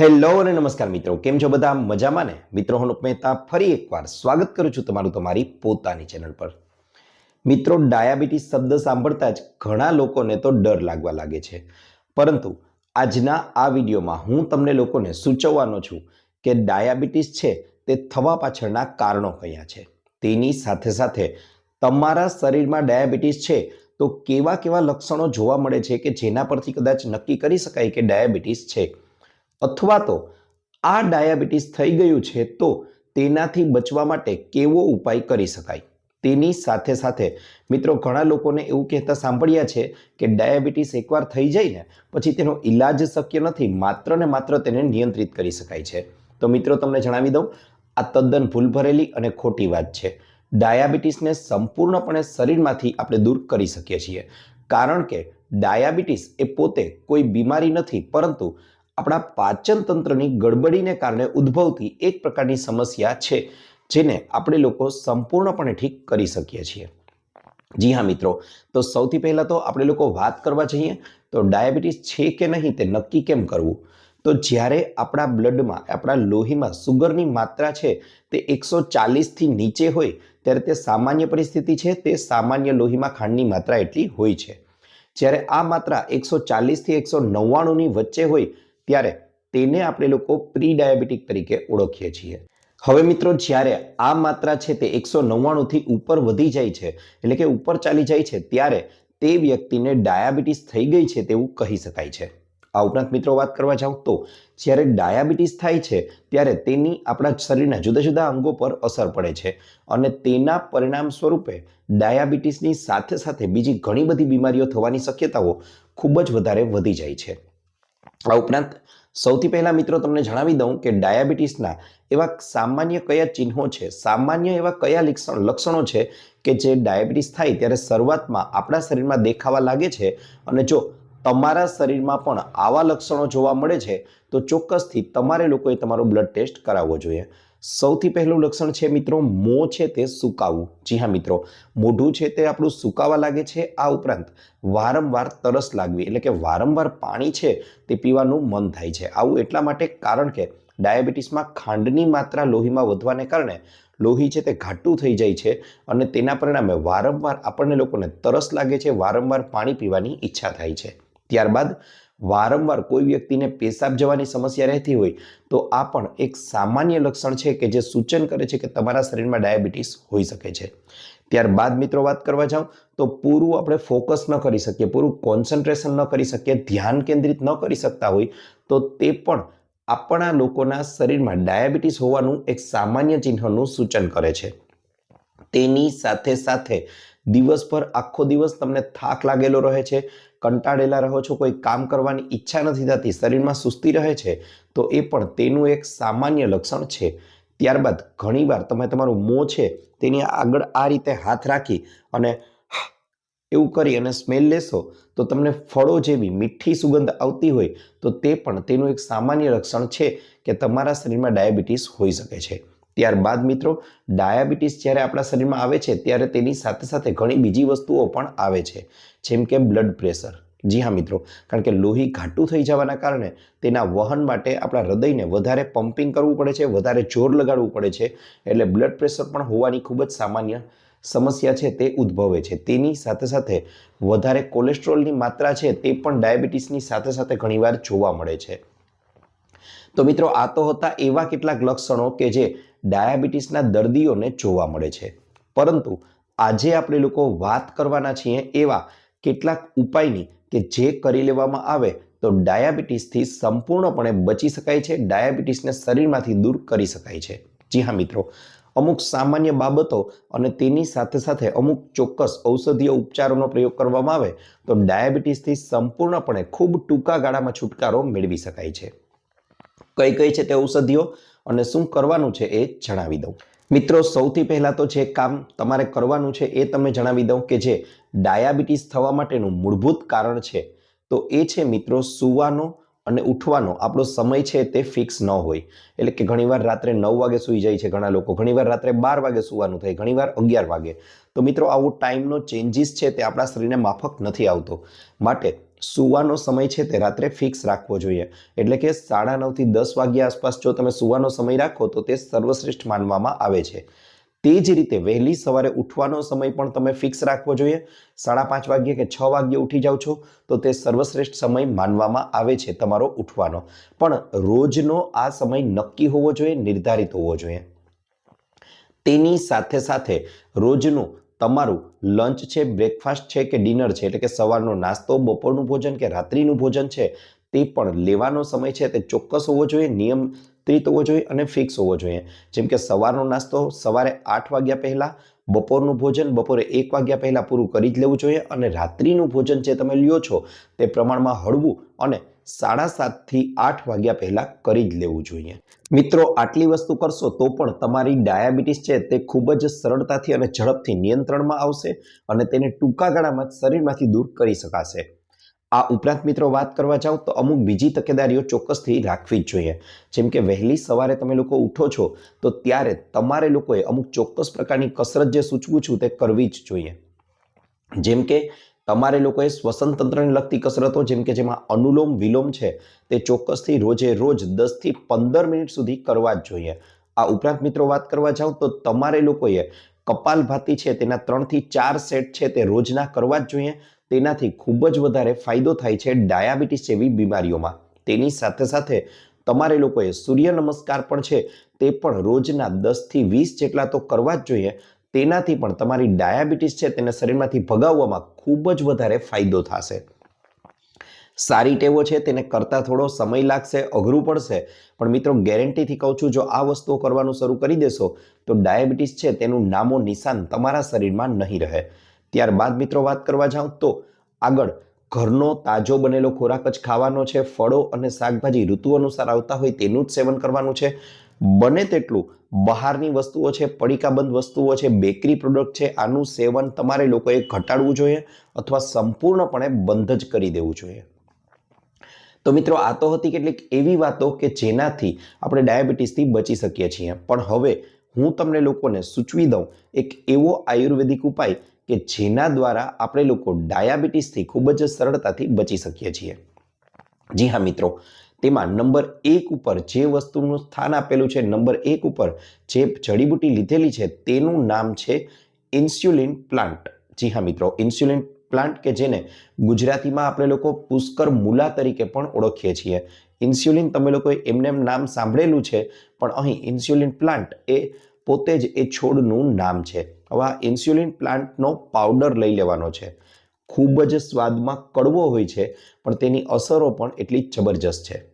Hello અને નમસ્કાર મિત્રો, કેમ છો બધા? મજામાં ને? મિત્રો, હું મહેતા ફરી એકવાર સ્વાગત કરું છું તમારું તમારી પોતાની ચેનલ પર. મિત્રો, ડાયાબિટીસ શબ્દ સાંભળતા જ ઘણા લોકોને તો ડર લાગવા લાગે છે. પરંતુ આજના આ વિડીયોમાં હું તમને લોકોને સૂચવવાનો છું કે ડાયાબિટીસ છે તે થવા પાછળના કારણો કયા છે. તેની સાથે સાથે તમારા શરીરમાં ડાયાબિટીસ છે તો કેવા કેવા લક્ષણો જોવા મળે છે કે જેના પરથી કદાચ નક્કી કરી શકાય કે ડાયાબિટીસ છે? અથવા તો આ ડાયાબિટીસ થઈ ગયું છે તો તેનાથી બચવા માટે કેવો ઉપાય કરી શકાય? તેની સાથે સાથે મિત્રો ઘણા લોકોને એવું કહેતા સાંભળ્યા છે કે ડાયાબિટીસ એકવાર થઈ જાય ને, પછી તેનો ઈલાજ શક્ય નથી, માત્ર ને માત્ર તેને નિયંત્રિત કરી શકાય છે. તો મિત્રો તમને જણાવી દઉં, આ તદ્દન ભૂલ ભરેલી અને ખોટી વાત છે. ડાયાબિટીસને સંપૂર્ણપણે શરીરમાંથી આપણે દૂર કરી શકીએ છીએ. કારણ કે ડાયાબિટીસ એ પોતે કોઈ બીમારી નથી, પરંતુ આપણા પાચન તંત્રની ગડબડીને કારણે ઉદ્ભવતી એક પ્રકારની સમસ્યા છે, જેને આપણે લોકો સંપૂર્ણપણે ઠીક કરી શકીએ છીએ. જી હા મિત્રો, તો સૌથી પહેલાં તો આપણે લોકો વાત કરવા જઈએ, તો ડાયાબિટીસ છે કે નહીં તે નક્કી કેમ કરવું? તો જ્યારે આપણા બ્લડમાં, આપણા લોહીમાં સુગરની માત્રા છે, તે એકસો ચાલીસથી નીચે હોય, ત્યારે તે સામાન્ય પરિસ્થિતિ છે, તે સામાન્ય લોહીમાં ખાંડની માત્રા એટલી હોય છે. જ્યારે આ માત્રા એકસો ચાલીસથી એકસો નવ્વાણુંની વચ્ચે હોય ત્યારે તેને આપણે લોકો પ્રી ડાયાબિટીક તરીકે ઓળખીએ છીએ. હવે મિત્રો, જ્યારે આ માત્રા છે તે એકસો નવ્વાણુંથી ઉપર વધી જાય છે, એટલે કે ઉપર ચાલી જાય છે, ત્યારે તે વ્યક્તિને ડાયાબિટીસ થઈ ગઈ છે તેવું કહી શકાય છે. આ ઉપરાંત મિત્રો, વાત કરવા જાઉં તો જ્યારે ડાયાબિટીસ થાય છે, ત્યારે તેની આપણા શરીરના જુદા જુદા અંગો પર અસર પડે છે અને તેના પરિણામ સ્વરૂપે ડાયાબિટીસની સાથે સાથે બીજી ઘણી બધી બીમારીઓ થવાની શક્યતાઓ ખૂબ જ વધારે વધી જાય છે. આ ઉપરાંત સૌથી પહેલા મિત્રો તમને જણાવી દઉં કે ડાયાબિટીસના એવા સામાન્ય કયા ચિહ્નો છે, સામાન્ય એવા કયા લક્ષણ છે કે જે ડાયાબિટીસ થાય ત્યારે શરૂઆતમાં આપણા શરીરમાં દેખાવા લાગે છે અને જો તમારા શરીરમાં પણ આવા લક્ષણો જોવા મળે છે, તો ચોક્કસથી તમારે લોકોએ તમારો બ્લડ ટેસ્ટ કરાવવો જોઈએ. સૌથી પહેલું લક્ષણ છે મિત્રો, મોં છે તે સુકાવું. જી હા મિત્રો, મોઢું છે તે આપણું સુકાવા લાગે છે. આ ઉપરાંત વારંવાર તરસ લાગવી, એટલે કે વારંવાર પાણી છે તે પીવાનું મન થાય છે. આવું એટલા માટે કારણ કે ડાયાબિટીસમાં ખાંડની માત્રા લોહીમાં વધવાને કારણે લોહી છે તે ઘાટું થઈ જાય છે અને તેના પરિણામે વારંવાર આપણને લોકોને તરસ લાગે છે, વારંવાર પાણી પીવાની ઈચ્છા થાય છે. ત્યારબાદ વારંવાર કોઈ વ્યક્તિને પેશાબ જવાની સમસ્યા રહેતી હોય, તો આ પણ એક સામાન્ય લક્ષણ છે કે જે સૂચન કરે છે કે તમારા શરીરમાં ડાયાબિટીસ હોઈ શકે છે. ત્યારબાદ મિત્રો વાત કરવા જાઉં, તો પૂરું આપણે ફોકસ ન કરી શકીએ, પૂરું કોન્સન્ટ્રેશન ન કરી શકીએ, ધ્યાન કેન્દ્રિત ન કરી શકતા હોય, તો તે પણ આપણા લોકોના શરીરમાં ડાયાબિટીસ હોવાનું એક સામાન્ય ચિહ્નનું સૂચન કરે છે. તેની સાથે સાથે દિવસભર આખો દિવસ તમને થાક લાગેલો રહે છે કંટાળેલા રહો છો, કોઈ કામ કરવાની ઈચ્છા નથી થતી, શરીરમાં સુસ્તી રહે છે, તો એ પણ તેનું એક સામાન્ય લક્ષણ છે. ત્યારબાદ ઘણીવાર તમે તમારું મોં છે તેની આગળ આ રીતે હાથ રાખી અને એવું કરી અને સ્મેલ લેશો, તો તમને ફળો જેવી મીઠી સુગંધ આવતી હોય, તો તે પણ તેનું એક સામાન્ય લક્ષણ છે કે તમારા શરીરમાં ડાયાબિટીસ હોઈ શકે છે. ત્યારબાદ મિત્રો, ડાયાબિટીસ જ્યારે આપણા શરીરમાં આવે છે, ત્યારે તેની સાથે સાથે ઘણી બીજી વસ્તુઓ પણ આવે છે, જેમ કે બ્લડ પ્રેશર. જી હા મિત્રો, કારણ કે લોહી ઘાટું થઈ જવાના કારણે તેના વહન માટે આપણા હૃદયને વધારે પમ્પિંગ કરવું પડે છે, વધારે જોર લગાડવું પડે છે, એટલે બ્લડ પ્રેશર પણ હોવાની ખૂબ જ સામાન્ય સમસ્યા છે, તે ઉદ્ભવે છે. તેની સાથે સાથે વધારે કોલેસ્ટ્રોલની માત્રા છે, તે પણ ડાયાબિટીસની સાથે સાથે ઘણીવાર જોવા મળે છે. તો મિત્રો આ તો હતા એવા કેટલાક લક્ષણો કે જે ડાયાબિટીસના દર્દીઓને જોવા મળે છે. પરંતુ આજે આપણે લોકો વાત કરવાના છીએ એવા કેટલાક ઉપાયની કે જે કરી લેવામાં આવે તો ડાયાબિટીસથી સંપૂર્ણપણે બચી શકાય છે, ડાયાબિટીસને શરીરમાંથી દૂર કરી શકાય છે. જી હા મિત્રો, અમુક સામાન્ય બાબતો અને તેની સાથે સાથે અમુક ચોક્કસ ઔષધીય ઉપચારોનો પ્રયોગ કરવામાં આવે તો ડાયાબિટીસથી સંપૂર્ણપણે ખૂબ ટૂંકા ગાળામાં છુટકારો મેળવી શકાય છે. કઈ કઈ છે તે ઔષધિઓ અને શું કરવાનું છે એ જણાવી દઉં. મિત્રો, સૌથી પહેલાં તો જે કામ તમારે કરવાનું છે એ તમે જણાવી દઉં કે જે ડાયાબિટીસ થવા માટેનું મૂળભૂત કારણ છે, તો એ છે મિત્રો સૂવાનો અને ઉઠવાનો. આપણો સમય છે તે ફિક્સ ન હોય. એટલે કે ઘણીવાર રાત્રે નવ વાગે સૂઈ જાય છે ઘણા લોકો. ઘણીવાર રાત્રે બાર વાગે સૂવાનું થાય, ઘણીવાર અગિયાર વાગે. તો મિત્રો, આવો ટાઈમનો ચેન્જીસ છે તે આપણા શરીરને માફક નથી આવતો. માટે સુવાનો સમય છે તે રાત્રે ફિક્સ રાખવો જોઈએ. એટલે કે સાડા નવથી દસ વાગ્યા આસપાસ જો તમે સુવાનો સમય રાખો તો તે સર્વશ્રેષ્ઠ માનવામાં આવે છે. તે જ રીતે વહેલી સવારે ઉઠવાનો સમય પણ તમે ફિક્સ રાખવો જોઈએ. સાડા પાંચ વાગ્યે કે છ વાગ્યે ઉઠી જાઓ છો તો તે સર્વશ્રેષ્ઠ સમય માનવામાં આવે છે તમારો ઉઠવાનો. પણ રોજનો આ સમય નક્કી હોવો જોઈએ, નિર્ધારિત હોવો જોઈએ. તેની સાથે સાથે રોજનું તમારું લંચ છે બ્રેકફાસ્ટ છે કે ડિનર છે? એટલે કે સવારનો નાસ્તો, બપોરનું ભોજન કે રાત્રિનું ભોજન છે? તે પણ લેવાનો સમય છે તે ચોક્કસ હોવો જોઈએ નિયમત્રિત હોવો જોઈએ અને ફિક્સ હોવો જોઈએ. જેમ કે સવારનો નાસ્તો સવારે આઠ વાગ્યા પહેલાં, બપોરનું ભોજન બપોરે એક વાગ્યા પહેલાં પૂરું કરી જ લેવું જોઈએ અને રાત્રિનું ભોજન જે તમે લ્યો છો તે પ્રમાણમાં હળવું અને સાડા સાતથી આઠ વાગ્યા પહેલાં કરી જ લેવું જોઈએ. મિત્રો, આટલી વસ્તુ કરશો તો પણ તમારી ડાયાબિટીસ છે તે ખૂબ જ સરળતાથી અને ઝડપથી નિયંત્રણમાં આવશે અને તેને ટૂંકા ગાળામાં શરીરમાંથી દૂર કરી શકાશે. આ ઉપરાંત મિત્રો, વાત કરવા જાઓ તો અમુક બીજી તકેદારીઓ ચોક્કસથી રાખવી જ જોઈએ. જેમ કે વહેલી સવારે તમે લોકો ઉઠો છો તો ત્યારે તમારે લોકોએ અમુક ચોક્કસ પ્રકારની કસરત જે સૂચવું છું તે કરવી જ જોઈએ. જેમ કે તમારે લોકોએ શ્વસન તંત્રને લગતી કસરતો, જેમ કે જેમાં અનુલોમ વિલોમ છે, તે ચોક્કસથી રોજે રોજ દસથી પંદર મિનિટ સુધી કરવા જ જોઈએ. આ ઉપરાંત મિત્રો વાત કરવા જાઓ તો તમારે લોકોએ કપાલભાતી છે, તેના ત્રણથી ચાર સેટ છે, તે રોજના કરવા જ જોઈએ. તેનાથી ખૂબ જ વધારે ફાયદો થાય છે ડાયાબિટીસ જેવી બીમારીઓમાં. તેની સાથે સાથે તમારે લોકોએ સૂર્ય નમસ્કાર પણ છે, તે પણ રોજના દસથી વીસ જેટલા તો કરવા જ જોઈએ. તેનાથી પણ તમારી ડાયાબિટીસ છે તેને શરીરમાંથી ભગાવવામાં ખૂબ જ વધારે ફાયદો થશે. સારી ટેવો છે તેને કરતાં થોડો સમય લાગશે, અઘરું પડશે. પણ મિત્રો, ગેરંટીથી કહું છું, જો આ વસ્તુઓ કરવાનું શરૂ કરી દેશો, તો ડાયાબિટીસ છે તેનું નામો નિશાન તમારા શરીરમાં નહીં રહે. ત્યારબાદ મિત્રો વાત કરવા જાઉં તો આગળ, ઘરનો તાજો બનેલો ખોરાક જ ખાવાનો છે. ફળો અને શાકભાજી ઋતુ અનુસાર આવતા હોય તેનું જ સેવન કરવાનું છે. બને તેટલું. બહારની વસ્તુઓ છે, પડીકાબંધ વસ્તુઓ છે બેકરી પ્રોડક્ટ છે, આનું સેવન તમારે લોકોએ ઘટાડવું જોઈએ અથવા સંપૂર્ણપણે બંધ જ કરી દેવું જોઈએ. તો મિત્રો, આ તો હતી કેટલીક એવી વાતો કે જેનાથી આપણે ડાયાબિટીસથી બચી શકીએ છીએ. પણ હવે હું તમને લોકોને સૂચવી દઉં એક એવો આયુર્વેદિક ઉપાય કે જેના દ્વારા આપણે લોકો ડાયાબિટીસથી ખૂબ જ સરળતાથી બચી શકીએ છીએ. જી હા મિત્રો તેમાં નંબર એક ઉપર જે વસ્તુનું સ્થાન આપેલું છે, નંબર એક ઉપર જે જડીબુટી લીધેલી છે, તેનું નામ છે ઇન્સ્યુલિન પ્લાન્ટ. જી હા મિત્રો, ઇન્સ્યુલિન પ્લાન્ટ કે જેને ગુજરાતીમાં આપણે લોકો પુષ્કર મૂલા તરીકે પણ ઓળખીએ છીએ. ઇન્સ્યુલિન તમે લોકોએ એમને એમ નામ સાંભળેલું છે, પણ અહીં ઇન્સ્યુલિન પ્લાન્ટ એ પોતે જ એ છોડનું નામ છે. હવે આ ઇન્સ્યુલિન પ્લાન્ટનો પાવડર લઈ લેવાનો છે. ખૂબ જ સ્વાદમાં કડવો હોય છે, પણ તેની અસરો પણ એટલી જબરજસ્ત છે.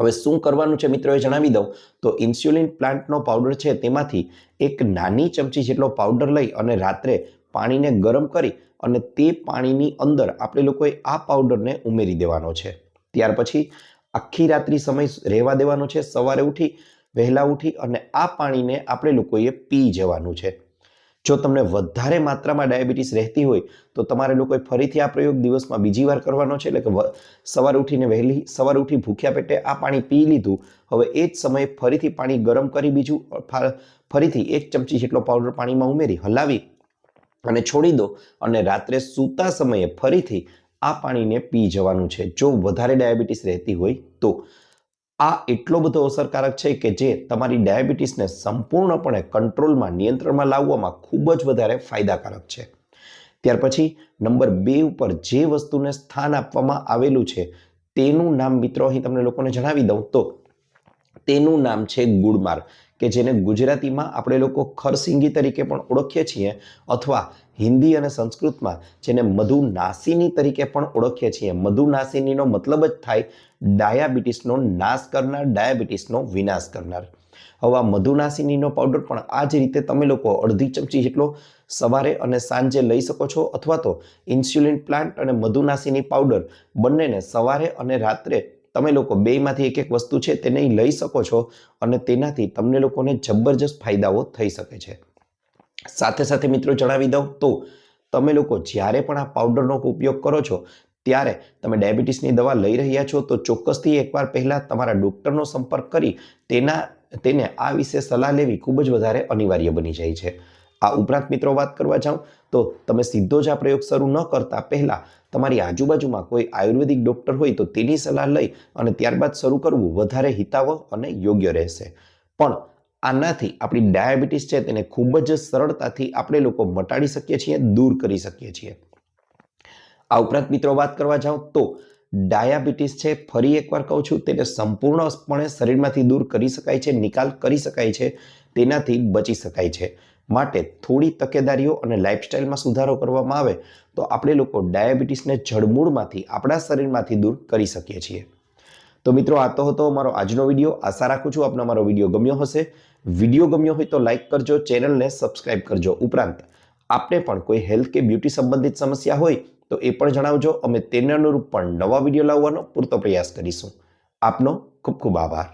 હવે શું કરવાનું છે મિત્રો એ જણાવી દઉં. તો ઇન્સ્યુલિન પ્લાન્ટનો પાવડર છે તેમાંથી એક નાની ચમચી જેટલો પાવડર લઈ અને રાત્રે પાણીને ગરમ કરી અને તે પાણીની અંદર આપણે લોકોએ આ પાવડરને ઉમેરી દેવાનો છે. ત્યાર પછી આખી રાત્રિ સમય રહેવા દેવાનો છે. સવારે ઉઠી, વહેલા ઉઠી અને આ પાણીને આપણે લોકોએ પી જવાનું છે. જો તમને વધારે માત્રામાં ડાયાબિટીસ રહેતી હોય, તો તમારે લોકોએ ફરીથી આ પ્રયોગ દિવસમાં બીજી વાર કરવાનો છે. એટલે કે સવારે ઉઠીને વહેલી, સવારે ઉઠી ભૂખ્યા પેટે આ પાણી પી લીધું. હવે એ જ સમયે ફરીથી પાણી ગરમ કરી બીજું ફરીથી એક ચમચી જેટલો પાવડર પાણીમાં ઉમેરી, હલાવી અને છોડી દો. અને રાત્રે સૂતા સમયે ફરીથી આ પાણીને પી જવાનું છે. જો વધારે ડાયાબિટીસ રહેતી હોય તો. આ એટલો બધો અસરકારક છે કે જે તમારી ડાયાબિટીસને સંપૂર્ણપણે કંટ્રોલમાં, નિયંત્રણમાં લાવવામાં ખૂબ જ વધારે ફાયદાકારક છે. ત્યાર પછી નંબર બે ઉપર જે વસ્તુને સ્થાન આપવામાં આવેલું છે, તેનું નામ મિત્રો અહીં તમને લોકોને જણાવી દઉં. તો તેનું નામ છે ગુડમાર કે જેને ગુજરાતીમાં આપણે લોકો ખરસિંગી તરીકે પણ ઓળખીએ છીએ, અથવા હિન્દી અને સંસ્કૃતમાં જેને મધુનાસિની તરીકે પણ ઓળખીએ છીએ. મધુનાસિનીનો મતલબ જ થાય ડાયાબિટીસનો નાશ કરનાર, ડાયાબિટીસનો વિનાશ કરનાર. હવે આ મધુનાસિનીનો પાવડર પણ આ જ રીતે તમે લોકો અડધી ચમચી જેટલો સવારે અને સાંજે લઈ શકો છો, અથવા તો ઇન્સ્યુલિન પ્લાન્ટ અને મધુનાસિની પાવડર બંનેને સવારે અને રાત્રે તમે લોકો બેમાંથી એક એક વસ્તુ છે તેને લઈ શકો છો અને તેનાથી તમને લોકોને જબરજસ્ત ફાયદાઓ થઈ શકે છે. સાથે સાથે મિત્રો જણાવી દઉં તો તમે લોકો જ્યારે પણ આ પાવડરનો ઉપયોગ કરો છો, ત્યારે તમે ડાયાબિટીસની દવા લઈ રહ્યા છો તો ચોક્કસથી એકવાર પહેલાં તમારા ડૉક્ટરનો સંપર્ક કરી તેના, તેને આ વિશે સલાહ લેવી ખૂબ જ વધારે અનિવાર્ય બની જાય છે. આ ઉપરાંત મિત્રો વાત કરવા જાઉં તો તમે સીધો જ આ પ્રયોગ શરૂ ન કરતા પહેલાં તમારી આજુબાજુમાં કોઈ આયુર્વેદિક ડૉક્ટર હોય તો તેની સલાહ લઈ અને ત્યારબાદ શરૂ કરવું વધારે હિતાવહ અને યોગ્ય રહેશે. પણ આનાથી આપણી ડાયાબિટીસ છે તેને ખૂબ જ સરળતાથી આપણે લોકો મટાડી શકીએ છીએ, દૂર કરી શકીએ છીએ. આ ઉપરાંત મિત્રો વાત કરવા જાઉં તો ડાયાબિટીસ છે, ફરી એકવાર કહું છું, તેને સંપૂર્ણપણે શરીરમાંથી દૂર કરી શકાય છે, નિકાલ કરી શકાય છે, તેનાથી બચી શકાય છે. માટે થોડી તકેદારીઓ અને લાઇફસ્ટાઇલમાં સુધારો કરવામાં આવે, તો આપણે લોકો ડાયાબિટીસને જડમૂળમાંથી આપણા શરીરમાંથી દૂર કરી શકીએ છીએ. તો મિત્રો, આ તો હતો અમારો આજનો વીડિયો. આશા રાખું છું આપનો અમારો વીડિયો ગમ્યો હશે. વીડિયો ગમ્યો હોય તો લાઇક કરજો, ચેનલને સબસ્ક્રાઇબ કરજો ઉપરાંત. આપને પણ કોઈ હેલ્થ કે બ્યુટી સંબંધિત સમસ્યા હોય, તો એ પણ જણાવજો. અમે તેને અનુરૂપ પણ નવા વીડિયો લાવવાનો પૂરતો પ્રયાસ કરીશું. આપનો ખૂબ ખૂબ આભાર.